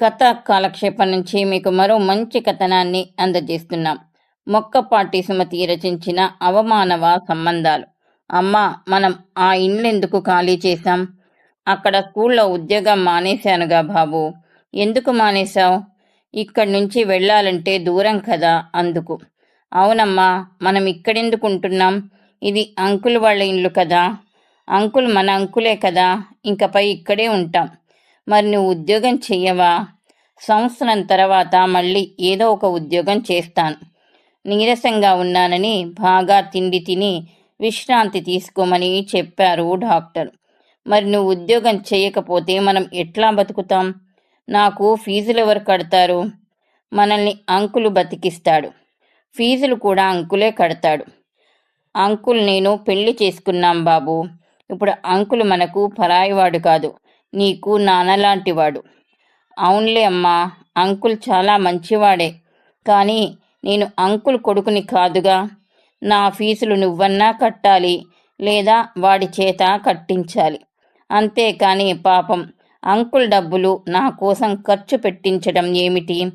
కథ కాలక్షేపం నుంచి మీకు మరో మంచి కథనాన్ని అందజేస్తున్నాం. మొక్కపాటి సుమతి రచించిన అవమానవ సంబంధాలు. అమ్మా మనం ఆ ఇండ్లెందుకు ఖాళీ చేశాం? అక్కడ స్కూల్లో ఉద్యోగం మానేశానుగా బాబు. ఎందుకు మానేశావు? ఇక్కడి నుంచి వెళ్ళాలంటే దూరం కదా అందుకు. అవునమ్మా మనం ఇక్కడెందుకు ఉంటున్నాం? ఇది అంకుల్ వాళ్ళ ఇల్లు కదా. అంకుల్ మన అంకులే కదా ఇంకపై ఇక్కడే ఉంటాం. మరి నువ్వు ఉద్యోగం చెయ్యవా? సంవత్సరం తర్వాత మళ్ళీ ఏదో ఒక ఉద్యోగం చేస్తాను. నీరసంగా ఉన్నానని బాగా తిండి తిని విశ్రాంతి తీసుకోమని చెప్పారు డాక్టర్. మరి నువ్వు ఉద్యోగం చేయకపోతే మనం ఎట్లా బతుకుతాం? నాకు ఫీజులు ఎవరు కడతారు? మనల్ని అంకులు బతికిస్తాడు. ఫీజులు కూడా అంకులే కడతాడు. అంకుల్ నేను పెళ్ళి చేసుకున్నాం బాబు. ఇప్పుడు అంకులు మనకు పరాయివాడు కాదు. నీకు నాన్నలాంటివాడు. అవునులే అమ్మా అంకుల్ చాలా మంచివాడే. కానీ నేను అంకుల్ కొడుకుని కాదుగా. నా ఫీజులు నువ్వన్నా కట్టాలి లేదా వాడి చేత కట్టించాలి. అంతేకాని పాపం అంకుల్ డబ్బులు నా కోసం ఖర్చు పెట్టించడం ఏమిటి?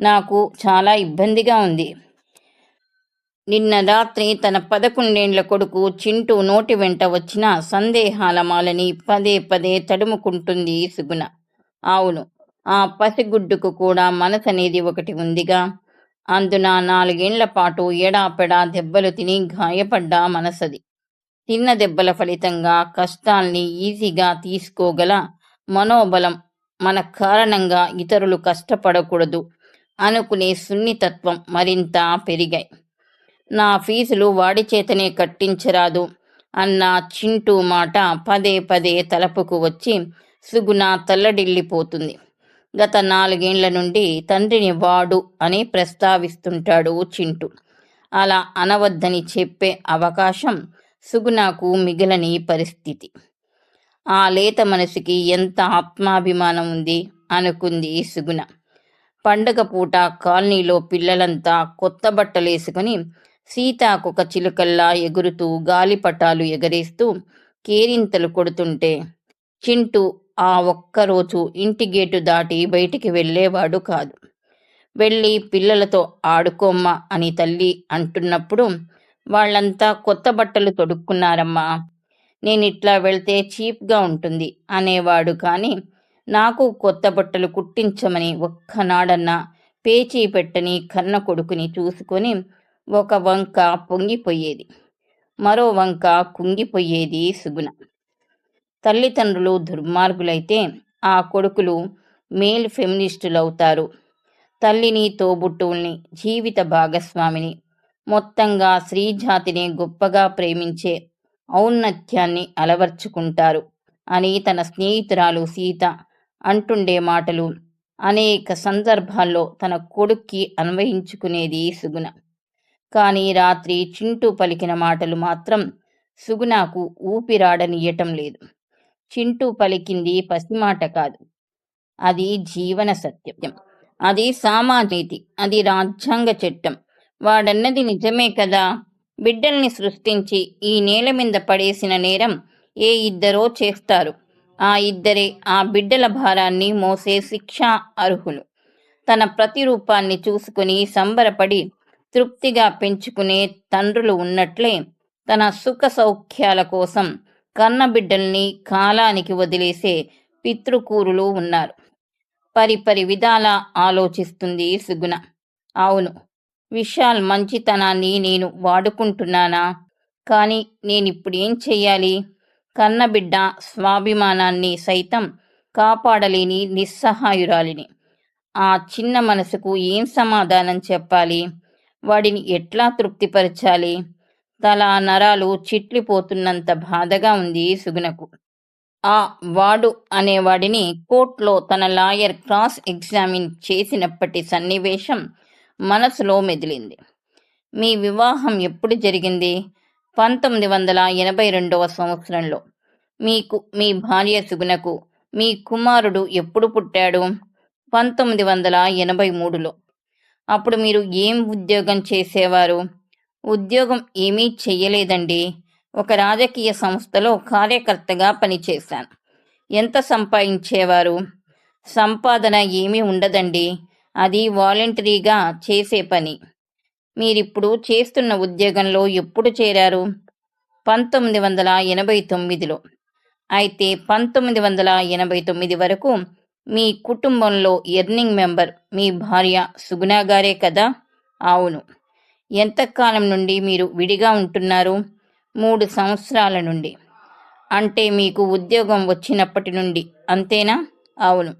నాకు చాలా ఇబ్బందిగా ఉంది. నిన్న రాత్రి తన పదకొండేండ్ల కొడుకు చింటూ నోటి వెంట వచ్చిన సందేహాల మాలని పదే పదే తడుముకుంటుంది సుగుణ. అవును ఆ పసిగుడ్డుకు కూడా మనసనేది ఒకటి ఉందిగా. అందున నాలుగేండ్ల పాటు ఎడాపెడా దెబ్బలు తిని గాయపడ్డ మనసది. తిన్న దెబ్బల ఫలితంగా కష్టాల్ని ఈజీగా తీసుకోగల మనోబలం మన కారణంగా ఇతరులు కష్టపడకూడదు అనుకునే సున్నితత్వం మరింత పెరిగాయి. నా ఫీజులు వాడి చేతనే కట్టించరాదు అన్న చింటూ మాట పదే పదే తలపుకు వచ్చి సుగుణ తల్లడిల్లిపోతుంది. గత నాలుగేండ్ల నుండి తండ్రిని వాడు అని ప్రస్తావిస్తుంటాడు చింటూ. అలా అనవద్దని చెప్పే అవకాశం సుగుణకు మిగిలని పరిస్థితి. ఆ లేత మనసుకి ఎంత ఆత్మాభిమానం ఉంది అనుకుంది సుగుణ. పండగ పూట కాలనీలో పిల్లలంతా కొత్త బట్టలేసుకుని సీతాకొక చిలుకల్లా ఎగురుతూ గాలిపటాలు ఎగరేస్తూ కేరింతలు కొడుతుంటే చింటూ ఆ ఒక్కరోజు ఇంటి గేటు దాటి బయటికి వెళ్ళేవాడు కాదు. వెళ్ళి పిల్లలతో ఆడుకోమ్మా అని తల్లి అంటున్నప్పుడు వాళ్ళంతా కొత్త బట్టలు తొడుక్కున్నారమ్మా నేను ఇట్లా వెళ్తే చీప్గా ఉంటుంది అనేవాడు కానీ నాకు కొత్త బట్టలు కుట్టించమని ఒక్కనాడన్నా పేచీ పెట్టని కన్న కొడుకుని చూసుకొని ఒక వంక పొంగిపోయేది. మరో వంక కుంగిపోయేది సుగుణ. తల్లిదండ్రులు దుర్మార్గులైతే ఆ కొడుకులు మేల్ ఫెమినిస్టులవుతారు. తల్లిని తోబుట్టువుల్ని జీవిత భాగస్వామిని మొత్తంగా స్త్రీజాతిని గొప్పగా ప్రేమించే ఔన్నత్యాన్ని అలవర్చుకుంటారు అని తన స్నేహితురాలు సీత అంటుండే మాటలు అనేక సందర్భాల్లో తన కొడుక్కి అన్వయించుకునేది సుగుణ. కానీ రాత్రి చింటూ పలికిన మాటలు మాత్రం సుగుణకు ఊపిరాడనియటం లేదు. చింటూ పలికింది పసిమాట కాదు. అది జీవన సత్యం. అది సామాజిక అది రాజ్యాంగ చట్టం. వాడన్నది నిజమే కదా? బిడ్డల్ని సృష్టించి ఈ నేల మీద పడేసిన నేరం ఏ ఇద్దరో చేస్తారు. ఆ ఇద్దరే ఆ బిడ్డల భారాన్ని మోసే శిక్షా అర్హులు. తన ప్రతిరూపాన్ని చూసుకుని సంబరపడి తృప్తిగా పెంచుకునే తండ్రులు ఉన్నట్లే తన సుఖ సౌఖ్యాల కోసం కన్నబిడ్డల్ని కాలానికి వదిలేసే పితృకూరులు ఉన్నారు. పరిపరి విధాల ఆలోచిస్తుంది సుగుణ. అవును విశాల్ మంచితనాన్ని నేను వాడుకుంటున్నానా? కానీ నేనిప్పుడు ఏం చెయ్యాలి? కన్నబిడ్డ స్వాభిమానాన్ని సైతం కాపాడలేని నిస్సహాయురాలిని. ఆ చిన్న మనసుకు ఏం సమాధానం చెప్పాలి? వాడిని ఎట్లా తృప్తిపరచాలి? తల నరాలు చిట్లిపోతున్నంత బాధగా ఉంది సుగుణకు. ఆ వాడు అనేవాడిని కోర్టులో తన లాయర్ క్రాస్ ఎగ్జామిన్ చేసినప్పటి సన్నివేశం మనసులో మెదిలింది. మీ వివాహం ఎప్పుడు జరిగింది? పంతొమ్మిది వందల ఎనభై రెండవ సంవత్సరంలో. మీకు మీ భార్య సుగుణకు మీ కుమారుడు ఎప్పుడు పుట్టాడు? పంతొమ్మిది వందల ఎనభై మూడులో. అప్పుడు మీరు ఏం ఉద్యోగం చేసేవారు? ఉద్యోగం ఏమీ చెయ్యలేదండి. ఒక రాజకీయ సంస్థలో కార్యకర్తగా పనిచేశాను. ఎంత సంపాదించేవారు? సంపాదన ఏమీ ఉండదండి. అది వాలంటరీగా చేసే పని. మీరిప్పుడు చేస్తున్న ఉద్యోగంలో ఎప్పుడు చేరారు? పంతొమ్మిది వందల ఎనభై తొమ్మిదిలో. అయితే పంతొమ్మిది వందల ఎనభై తొమ్మిది వరకు మీ కుటుంబంలో ఎర్నింగ్ మెంబర్ మీ భార్య సుగుణా గారే కదా? అవును. ఎంతకాలం నుండి మీరు విడిగా ఉంటున్నారు? మూడు సంవత్సరాల నుండి. అంటే మీకు ఉద్యోగం వచ్చినప్పటి నుండి. అంతేనా? అవును.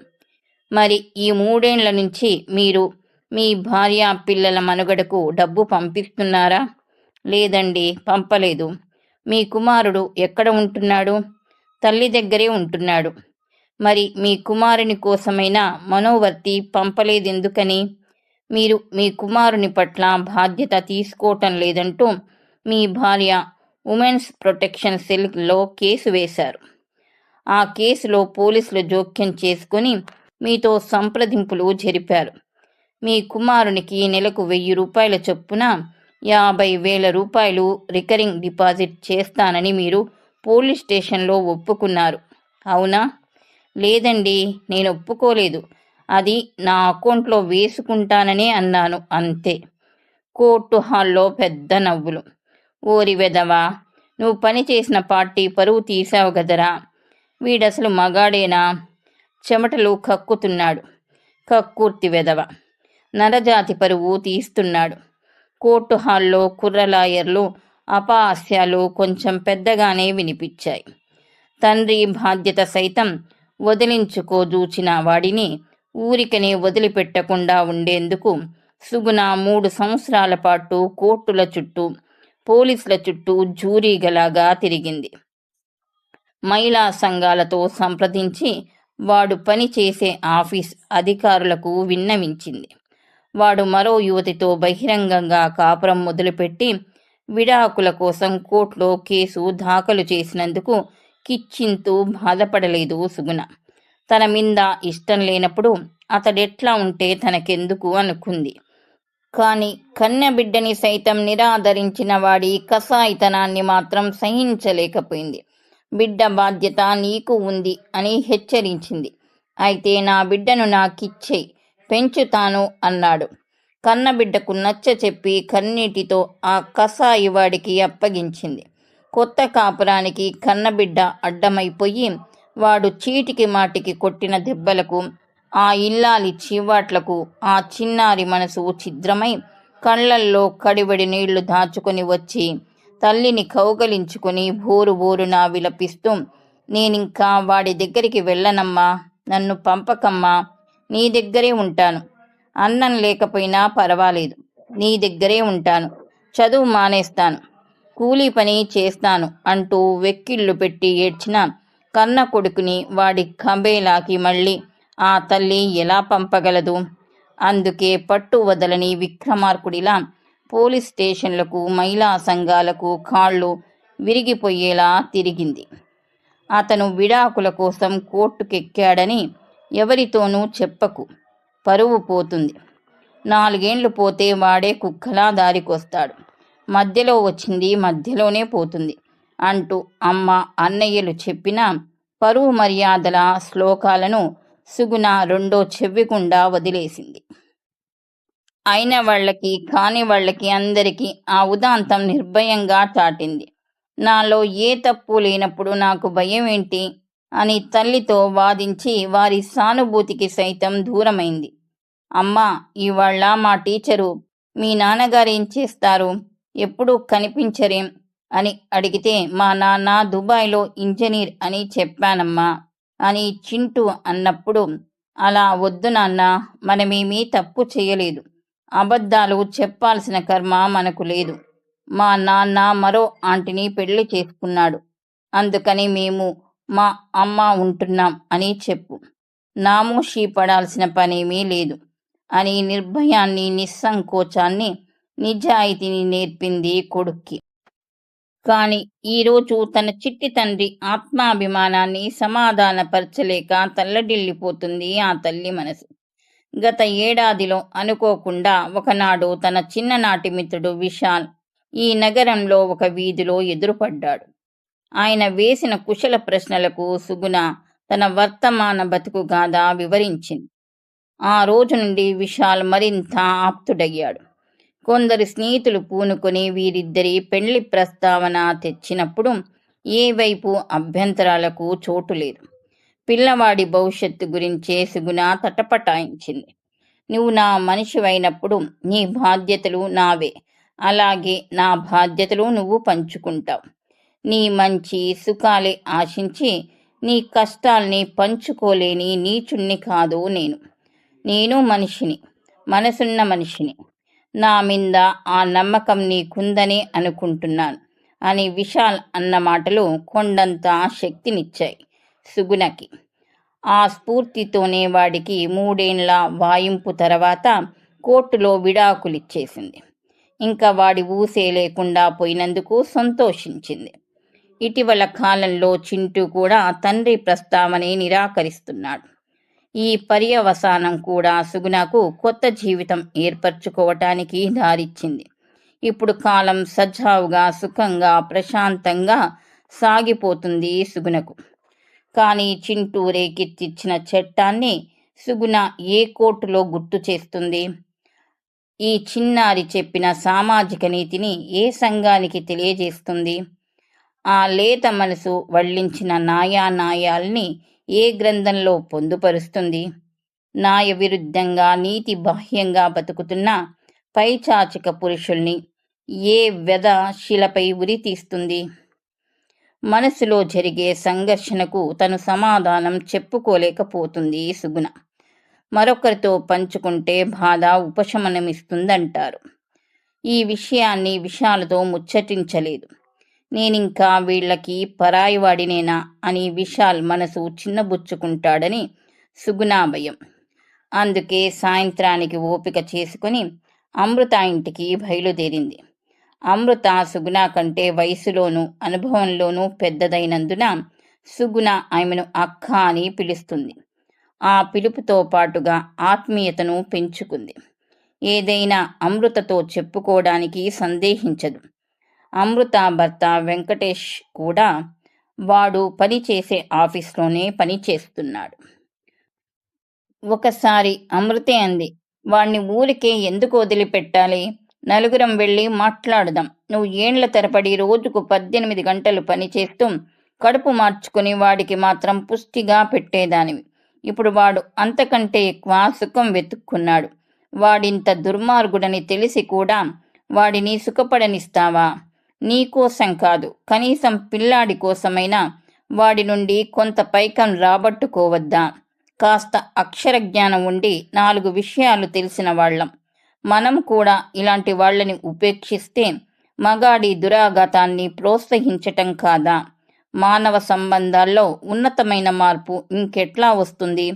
మరి ఈ మూడేండ్ల నుంచి మీరు మీ భార్య పిల్లల మనుగడకు డబ్బు పంపిస్తున్నారా? లేదండి పంపలేదు. మీ కుమారుడు ఎక్కడ ఉంటున్నాడు? తల్లి దగ్గరే ఉంటున్నాడు. మరి మీ కుమారుని కోసమైనా మనోవర్తి పంపలేదెందుకని? మీరు మీ కుమారుని పట్ల బాధ్యత తీసుకోవటం లేదంటూ మీ భార్య ఉమెన్స్ ప్రొటెక్షన్ సెల్లో కేసు వేశారు. ఆ కేసులో పోలీసులు జోక్యం చేసుకుని మీతో సంప్రదింపులు జరిపారు. మీ కుమారునికి నెలకు వెయ్యి రూపాయల చొప్పున యాభై వేల రూపాయలు రికరింగ్ డిపాజిట్ చేస్తానని మీరు పోలీస్ స్టేషన్లో ఒప్పుకున్నారు. అవునా? లేదండి నేను ఒప్పుకోలేదు. అది నా అకౌంట్లో వేసుకుంటాననే అన్నాను అంతే. కోర్టు హాల్లో పెద్ద నవ్వులు. ఓరి వెదవా నువ్వు పని చేసిన పార్టీ పరువు తీసావు కదరా వీడసలు మగాడేనా? చెమటలు కక్కుతున్నాడు. కక్కుర్తి వెదవ నరజాతి పరువు తీస్తున్నాడు. కోర్టు హాల్లో కుర్రలాయర్లు అపహాస్యాలు కొంచెం పెద్దగానే వినిపించాయి. తండ్రి బాధ్యత సైతం వదిలించుకోజూచిన వాడిని. ఊరికనే వదిలిపెట్టకుండా ఉండేందుకు సుగుణ మూడు సంవత్సరాల పాటు కోర్టుల చుట్టూ పోలీసుల చుట్టూ జూరీగలాగా తిరిగింది. మహిళా సంఘాలతో సంప్రదించి వాడు పని చేసే ఆఫీస్ అధికారులకు విన్నవించింది. వాడు మరో యువతితో బహిరంగంగా కాపురం మొదలుపెట్టి విడాకుల కోసం కోర్టులో కేసు దాఖలు చేసినందుకు కిచ్చింతూ బాధపడలేదు సుగుణ. తన మీద ఇష్టం లేనప్పుడు అతడెట్లా ఉంటే తనకెందుకు అనుకుంది. కాని కన్నె బిడ్డని సైతం నిరాదరించిన వాడి కసాయితనాన్ని మాత్రం సహించలేకపోయింది. బిడ్డ బాధ్యత నీకు ఉంది అని హెచ్చరించింది. అయితే నా బిడ్డను నాకిచ్చేయి పెంచుతాను అన్నాడు. కన్నబిడ్డకు నచ్చ చెప్పి కన్నీటితో ఆ కసాయి వాడికి అప్పగించింది. కొత్త కాపురానికి కన్నబిడ్డ అడ్డమైపోయి వాడు చీటికి మాటికి కొట్టిన దెబ్బలకు ఆ ఇల్లాలి చీవాట్లకు ఆ చిన్నారి మనసు ఛిద్రమై కళ్ళల్లో కడివడి నీళ్ళు దాచుకొని వచ్చి తల్లిని కౌగలించుకొని బోరు బోరున విలపిస్తూ నేనింకా వాడి దగ్గరికి వెళ్ళనమ్మా నన్ను పంపకమ్మా నీ దగ్గరే ఉంటాను. అన్నం లేకపోయినా పర్వాలేదు నీ దగ్గరే ఉంటాను. చదువు మానేస్తాను. కూలీ పని చేస్తాను అంటూ వెక్కిళ్ళు పెట్టి ఏడ్చిన కన్న కొడుకుని వాడి కంబేలాకి మళ్ళీ ఆ తల్లి ఎలా పంపగలదు అందుకే పట్టు వదలని విక్రమార్కుడిలా పోలీస్ స్టేషన్లకు మహిళా సంఘాలకు కాళ్ళు విరిగిపోయేలా తిరిగింది. అతను విడాకుల కోసం కోర్టుకెక్కాడని ఎవరితోనూ చెప్పకు. పరువు పోతుంది. నాలుగేండ్లు పోతే వాడే కుక్కలా దారికొస్తాడు. మధ్యలో వచ్చింది మధ్యలోనే పోతుంది అంటూ అమ్మ అన్నయ్యలు చెప్పిన పరువు మర్యాదల శ్లోకాలను సుగుణ రెండో చెవ్వికుండా వదిలేసింది. అయిన వాళ్ళకి కాని వాళ్ళకి అందరికీ ఆ ఉదాంతం నిర్భయంగా చాటింది. నాలో ఏ తప్పు లేనప్పుడు నాకు భయం ఏంటి? అని తల్లితో వాదించి వారి సానుభూతికి సైతం దూరమైంది. అమ్మా ఇవాళ్ళ మా టీచరు మీ నాన్నగారు ఏం చేస్తారు? ఎప్పుడు కనిపించరేం? అని అడిగితే మా నాన్న దుబాయ్లో ఇంజనీర్ అని చెప్పానమ్మా అని చింటూ అన్నప్పుడు అలా వద్దు నాన్న మనమేమీ తప్పు చేయలేదు. అబద్ధాలు చెప్పాల్సిన కర్మ మనకు లేదు. మా నాన్న మరో ఆంటీని పెళ్ళి చేసుకున్నాడు. అందుకని మేము మా అమ్మ ఉంటున్నాం అని చెప్పు. నామోషి పడాల్సిన పనేమీ లేదు అని నిర్భయాన్ని నిస్సంకోచాన్ని నిజాయితీని నేర్పింది కొడుక్కి. కాని ఈరోజు తన చిట్టి తండ్రి ఆత్మాభిమానాన్ని సమాధానపరచలేక తల్లడిల్లిపోతుంది ఆ తల్లి మనసు. గత ఏడాదిలో అనుకోకుండా ఒకనాడు తన చిన్ననాటి మిత్రుడు విశాల్ ఈ నగరంలో ఒక వీధిలో ఎదురుపడ్డాడు. ఆయన వేసిన కుశల ప్రశ్నలకు సుగుణ తన వర్తమాన బతుకు గాథ వివరించింది. ఆ రోజు నుండి విశాల్ మరింత ఆప్తుడయ్యాడు. కొందరు స్నేహితులు పూనుకొని వీరిద్దరి పెళ్ళి ప్రస్తావన తెచ్చినప్పుడు ఏ వైపు అభ్యంతరాలకు చోటు లేదు. పిల్లవాడి భవిష్యత్తు గురించే సుగుణ తటపటాయించింది. నువ్వు నా మనిషివైనప్పుడు నీ బాధ్యతలు నావే. అలాగే నా బాధ్యతలు నువ్వు పంచుకుంటావు. నీ మంచి సుఖాలే ఆశించి నీ కష్టాల్ని పంచుకోలేని నీచుణ్ణి కాదు నేను. నేను మనిషిని. మనసున్న మనిషిని. నా మీద ఆ నమ్మకం నీకుందని అనుకుంటున్నాను. అని విశాల్ అన్న మాటలు కొండంత శక్తినిచ్చాయి సుగుణకి. ఆ స్ఫూర్తితోనే వాడికి మూడేండ్ల వాయింపు తర్వాత కోర్టులో విడాకులిచ్చేసింది. ఇంకా వాడి ఊసే లేకుండా పోయినందుకు సంతోషించింది. ఇటీవల కాలంలో చింటూ కూడా తండ్రి ప్రస్తావనే నిరాకరిస్తున్నాడు. ఈ పర్యవసానం కూడా సుగుణకు కొత్త జీవితం ఏర్పరచుకోవటానికి దారిచ్చింది. ఇప్పుడు కాలం సజావుగా సుఖంగా ప్రశాంతంగా సాగిపోతుంది సుగుణకు. కానీ చింటూ రేకెత్తిచ్చిన చట్టాన్ని సుగుణ ఏ కోర్టులో గుర్తు చేస్తుంది? ఈ చిన్నారి చెప్పిన సామాజిక నీతిని ఏ సంఘానికి తెలియజేస్తుంది? ఆ లేత మనసు వల్లించిన నాయానాయాల్ని ఏ గ్రంథంలో పొందుపరుస్తుంది? న్యాయ విరుద్ధంగా నీతి బాహ్యంగా బతుకుతున్న పైచాచిక పురుషుల్ని ఏ వ్యధ శిలపై ఉరి తీస్తుంది? మనసులో జరిగే సంఘర్షణకు తను సమాధానం చెప్పుకోలేకపోతుంది సుగుణ. మరొకరితో పంచుకుంటే బాధ ఉపశమనమిస్తుందంటారు. ఈ విషయాన్ని విషయాలతో ముచ్చటించలేదు. నేనింకా వీళ్ళకి పరాయివాడినేనా అని విశాల్ మనసు చిన్నబుచ్చుకుంటాడని సుగుణ భయం అందుకే సాయంత్రానికి ఓపిక చేసుకుని అమృత ఇంటికి బయలుదేరింది. అమృత సుగుణ కంటే వయసులోనూ అనుభవంలోనూ పెద్దదైనందున సుగుణ ఆమెను అక్క అని పిలుస్తుంది. ఆ పిలుపుతో పాటుగా ఆత్మీయతను పెంచుకుంది. ఏదైనా అమృతతో చెప్పుకోవడానికి సందేహించదు. అమృత భర్త వెంకటేష్ కూడా వాడు పనిచేసే ఆఫీస్లోనే పని చేస్తున్నాడు. ఒకసారి అమృతే అంది వాణ్ణి ఊరికే ఎందుకు వదిలిపెట్టాలి? నలుగురం వెళ్ళి మాట్లాడదాం. నువ్వు ఏండ్ల తరపడి రోజుకు పద్దెనిమిది గంటలు పనిచేస్తూ కడుపు మార్చుకుని వాడికి మాత్రం పుష్టిగా పెట్టేదానివి. ఇప్పుడు వాడు అంతకంటే ఎక్కువ సుఖం వెతుక్కున్నాడు. వాడింత దుర్మార్గుడని తెలిసి కూడా వాడిని సుఖపడనిస్తావా? నీకోసం కాదు కనీసం పిల్లాడి కోసమైనా వాడి నుండి కొంత పైకం రాబట్టుకోవద్దా? కాస్త అక్షర జ్ఞానం ఉండి నాలుగు విషయాలు తెలిసిన వాళ్ళం. మనం కూడా ఇలాంటి వాళ్ళని ఉపేక్షిస్తే మగాడి దురాఘాతాన్ని ప్రోత్సహించటం కాదా? మానవ సంబంధాల్లో ఉన్నతమైన మార్పు ఇంకెట్లా వస్తుంది?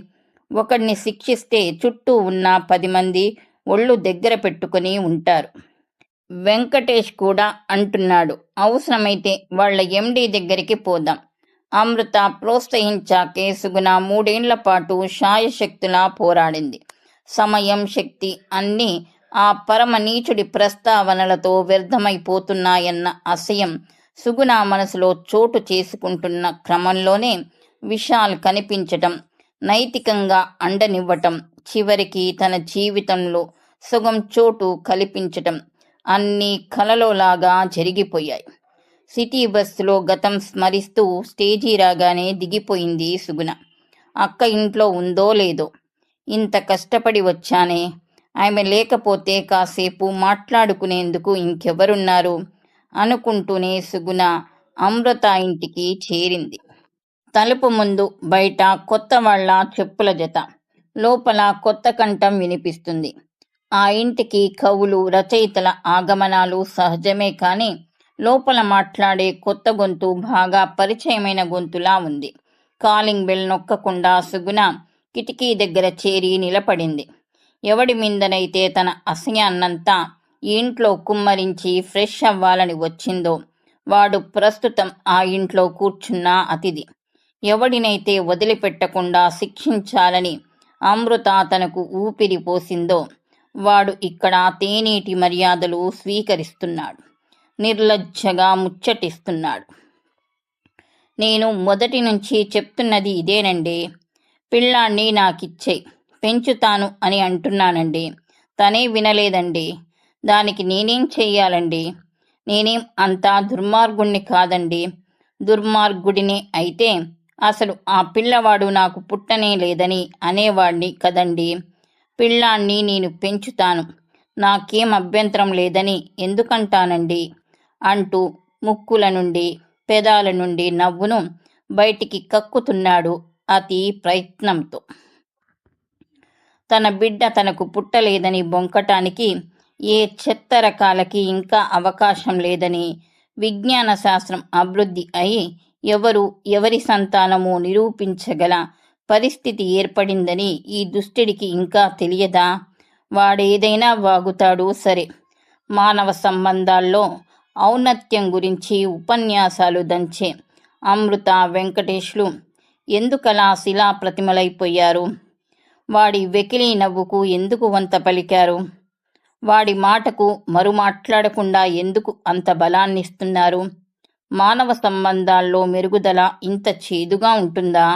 ఒకడిని శిక్షిస్తే చుట్టూ ఉన్న పది మంది ఒళ్ళు దగ్గర పెట్టుకుని ఉంటారు. వెంకటేష్ కూడా అంటున్నాడు. అవసరమైతే వాళ్ళ ఎండీ దగ్గరికి పోదాం. అమృత ప్రోత్సహించాకే సుగుణ మూడేండ్ల పాటు శాయశక్తులా పోరాడింది. సమయం శక్తి అన్నీ ఆ పరమ నీచుడి ప్రస్తావనలతో వ్యర్థమైపోతున్నాయన్న అసయం సుగుణ మనసులో చోటు చేసుకుంటున్న క్రమంలోనే విశాల్ కనిపించటం నైతికంగా అండనివ్వటం చివరికి తన జీవితంలో సుగం చోటు కల్పించటం అన్నీ కలలోలాగా జరిగిపోయాయి. సిటీ బస్సులో గతం స్మరిస్తూ స్టేజీ రాగానే దిగిపోయింది సుగుణ. అక్క ఇంట్లో ఉందో లేదో? ఇంత కష్టపడి వచ్చానే? ఆమె లేకపోతే కాసేపు మాట్లాడుకునేందుకు ఇంకెవరున్నారు? అనుకుంటూనే సుగుణ అమృత ఇంటికి చేరింది. తలుపు ముందు బయట కొత్త వాళ్ళ చెప్పుల జత. లోపల కొత్త కంఠం వినిపిస్తుంది. ఆ ఇంటికి కవులు రచయితల ఆగమనాలు సహజమే కానీ లోపల మాట్లాడే కొత్త గొంతు బాగా పరిచయమైన గొంతులా ఉంది. కాలింగ్ బెల్ నొక్కకుండా సుగుణ కిటికీ దగ్గర చేరి నిలబడింది. ఎవడి మీదనైతే తన అసహ్యాన్నంతా ఇంట్లో కుమ్మరించి ఫ్రెష్ అవ్వాలని వచ్చిందో వాడు ప్రస్తుతం ఆ ఇంట్లో కూర్చున్న అతిథి. ఎవడినైతే వదిలిపెట్టకుండా శిక్షించాలని అమృత తనకు ఊపిరి పోసిందో వాడు ఇక్కడ తేనీటి మర్యాదలు స్వీకరిస్తున్నాడు. నిర్లజ్జగా ముచ్చటిస్తున్నాడు. నేను మొదటి నుంచి చెప్తున్నది ఇదేనండి. పిల్లాన్ని నాకిచ్చే పెంచుతాను అని అంటున్నానండి. తనే వినలేదండి. దానికి నేనేం చెయ్యాలండి? నేనేం అంతా దుర్మార్గుణ్ణి కాదండి. దుర్మార్గుడిని అయితే అసలు ఆ పిల్లవాడు నాకు పుట్టనే లేదని అనేవాడిని కదండి. పిల్లాన్ని నేను పెంచుతాను. నాకేం అభ్యంతరం లేదని ఎందుకంటానండి? అంటూ ముక్కుల నుండి పెదాల నుండి నవ్వును బయటికి కక్కుతున్నాడు అతి ప్రయత్నంతో. తన బిడ్డ తనకు పుట్టలేదని బొంకటానికి ఏ చెత్త రకాలకి ఇంకా అవకాశం లేదని విజ్ఞాన శాస్త్రం అభివృద్ధి అయి ఎవరు ఎవరి సంతానము నిరూపించగల పరిస్థితి ఏర్పడిందని ఈ దుష్టుడికి ఇంకా తెలియదా? వాడేదైనా వాగుతాడు సరే. మానవ సంబంధాల్లో ఔన్నత్యం గురించి ఉపన్యాసాలు దంచే అమృత వెంకటేష్లు ఎందుకలా శిలా ప్రతిమలైపోయారు? వాడి వెకిలి నవ్వుకు ఎందుకు వంత పలికారు? వాడి మాటకు మరు మాట్లాడకుండా ఎందుకు అంత బలాన్నిస్తున్నారు? మానవ సంబంధాల్లో మెరుగుదల ఇంత చేదుగా ఉంటుందా?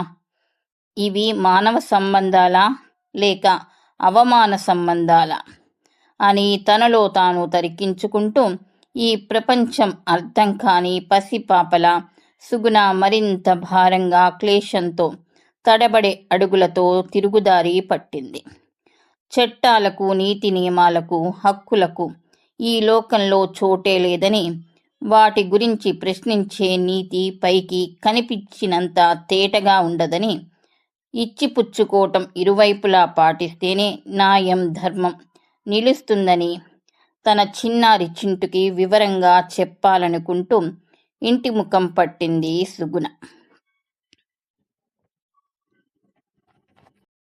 ఇవి మానవ సంబంధాల లేక అవమాన సంబంధాలా? అని తనలో తాను తరికించుకుంటూ ఈ ప్రపంచం అర్థం కాని పసిపాపల సుగుణ మరింత భారంగా క్లేశంతో తడబడే అడుగులతో తిరుగుదారి పట్టింది. చట్టాలకు నీతి నియమాలకు హక్కులకు ఈ లోకంలో చోటే లేదని వాటి గురించి ప్రశ్నించే నీతి పైకి కనిపించినంత తేటగా ఉండదని ఇచ్చిపుచ్చుకోవటం ఇరువైపులా పాటిస్తేనే న్యాయం ధర్మం నిలుస్తుందని తన చిన్నారి చింటుకి వివరంగా చెప్పాలనుకుంటూ ఇంటి ముఖం పట్టింది సుగుణ.